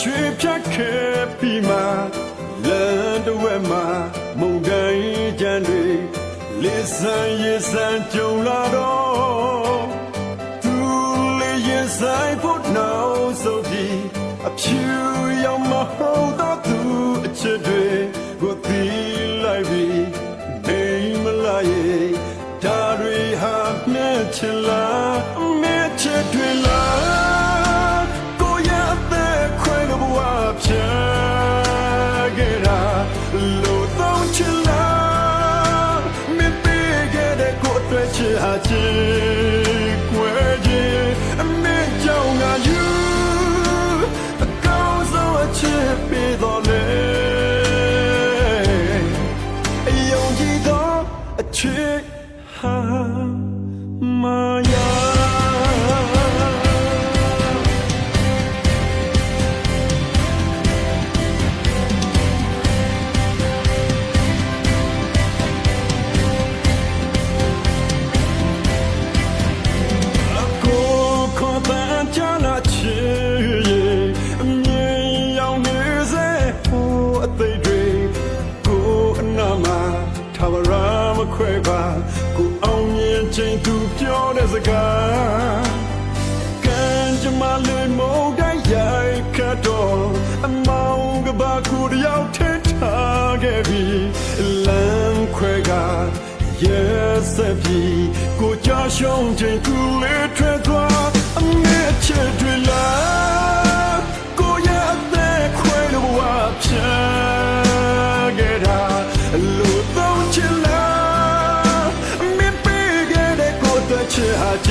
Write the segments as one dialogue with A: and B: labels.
A: ရွှေဖြတ်ခဲ့ပြီးမှလမ်းတစ်ဝက်မှာမုန်တိုင်းကြမ်းတွေလေးဆန်းရေးဆန်းကြုံလာတော့သူလေးရေးဆိုင်ဖို့နောက်ဆုံးပြီးအဖြူရောင်မဟုတ်တော့သူအချစ်တွေကိုသီးလိုက်ပြီးဒိမ်မလာရဲ့ဓာရီဟာမြဲချင်လာ ချစ်ဟာချစ်ခွဲခြင်းအမေ မခွဲပါကိုအောင်မြင်ခြင်းသူပြောတဲ့စကားကံကြမ္မာလေးမုန်တိုင်းရိုက်ခတ်တော့အမောင်ကဘာကိုတယောက်ထင်ထားခဲ့ပြီလမ်းခွဲက Yes, if you go just young, take to little drop. 是啊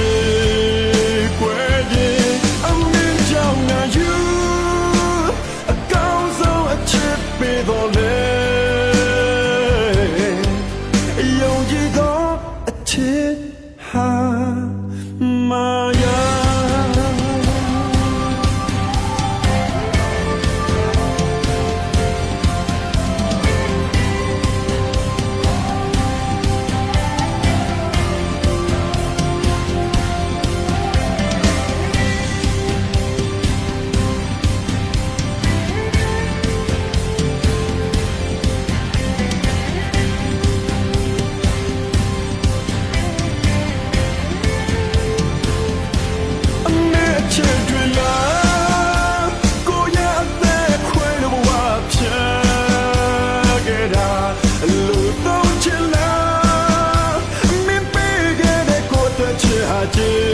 A: တော့